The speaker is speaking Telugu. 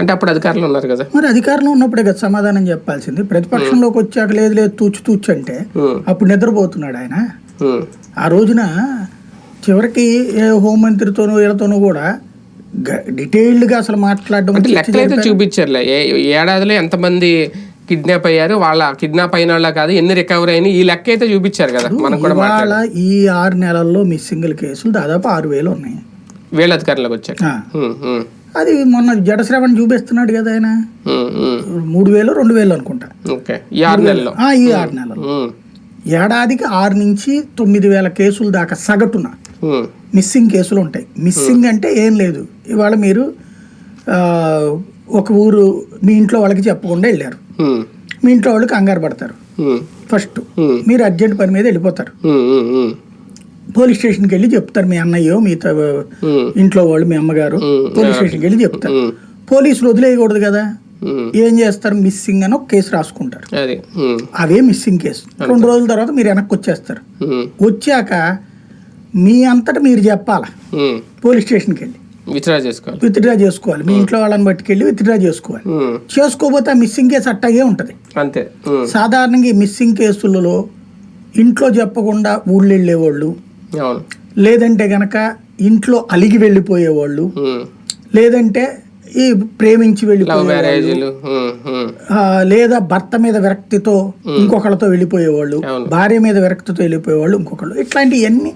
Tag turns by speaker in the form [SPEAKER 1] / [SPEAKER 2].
[SPEAKER 1] అంటే అప్పుడు అధికారులు ఉన్నారు కదా.
[SPEAKER 2] మరి అధికారంలో ఉన్నప్పుడే కదా సమాధానం చెప్పాల్సింది. ప్రతిపక్షంలోకి వచ్చాక లేదు లేదు తూచు తూచు అంటే అప్పుడు నిద్రపోతున్నాడు ఆయన. ఆ రోజున చివరికి హోంమంత్రితోనూ వీళ్ళతోనూ కూడా గ- డీటెయిల్డ్గా అసలు మాట్లాడడం
[SPEAKER 1] అంటే లెక్కలు అయితే చూపించారులే. ఏడాదిలో ఎంతమంది కిడ్నాప్ అయ్యారు వాళ్ళ కిడ్నాప్ అయిన వాళ్ళ కాదు ఎన్ని రికవరీ అయినాయి ఈ లెక్క అయితే చూపించారు కదా. మనం కూడా
[SPEAKER 2] ఈ ఆరు నెలల్లో మిస్సింగ్ల కేసులు దాదాపు ఆరు వేలు ఉన్నాయి.
[SPEAKER 1] వీళ్ళ అధికారులకు వచ్చారు.
[SPEAKER 2] అది మొన్న జడశ్రవణ్ చూపిస్తున్నాడు కదా ఆయన. మూడు వేలు రెండు వేలు అనుకుంటా.
[SPEAKER 1] ఈ ఆరు నెలల్లో
[SPEAKER 2] ఆ, ఈ ఆరు నెలలు. ఏడాదికి ఆరు నుంచి తొమ్మిది వేల కేసుల దాకా సగటున మిస్సింగ్ కేసులు ఉంటాయి. మిస్సింగ్ అంటే ఏం లేదు. ఇవాళ మీరు ఒక ఊరు మీ ఇంట్లో వాళ్ళకి చెప్పకుండా వెళ్ళారు. మీ ఇంట్లో వాళ్ళు కంగారు పడతారు. ఫస్ట్ మీరు అర్జెంట్ పని మీద వెళ్ళిపోతారు. పోలీస్ స్టేషన్కి వెళ్ళి చెప్తారు మీ అన్నయ్యో మీ త-
[SPEAKER 1] ఉమ్,
[SPEAKER 2] ఇంట్లో వాళ్ళు మీ అమ్మగారు. పోలీస్ స్టేషన్కి వెళ్ళి చెప్తారు. పోలీసులు వదిలేయకూడదు కదా. ఏం చేస్తారు? మిస్సింగ్ అని ఒక కేసు రాసుకుంటారు. అవే మిస్సింగ్ కేసు. రెండు రోజుల తర్వాత మీరు వెనక్కి వచ్చేస్తారు. వచ్చాక మీ అంతటా మీరు చెప్పాలా? పోలీస్ స్టేషన్కి వెళ్ళి.
[SPEAKER 1] విత్డ్రా చేసుకోవాలి.
[SPEAKER 2] విత్డ్రా చేసుకోవాలి. మీ ఇంట్లో వాళ్ళని పట్టుకెళ్ళి విత్డ్రా చేసుకోవాలి. చేసుకోకపోతే ఆ మిస్సింగ్ కేసు అట్టాగే ఉంటుంది.
[SPEAKER 1] అంతే.
[SPEAKER 2] సాధారణంగా ఈ మిస్సింగ్ కేసులలో ఇంట్లో చెప్పకుండా ఊళ్ళు వెళ్ళేవాళ్ళు
[SPEAKER 1] అవును
[SPEAKER 2] లేదంటే గనక ఇంట్లో అలిగి వెళ్ళిపోయేవాళ్ళు. లేదంటే ఈ ప్రేమించి
[SPEAKER 1] లవ్
[SPEAKER 2] వెళ్ళిపోయే
[SPEAKER 1] మ్యారేజ్లు ఉమ్, ఉమ్,
[SPEAKER 2] ఆ, లేదా భర్త మీద విరక్తితో ఇంకొకళ్ళతో వెళ్ళిపోయేవాళ్ళు. భార్య మీద విరక్తితో వెళ్ళిపోయేవాళ్ళు ఇంకొకళ్ళు. ఇట్లాంటివన్నీ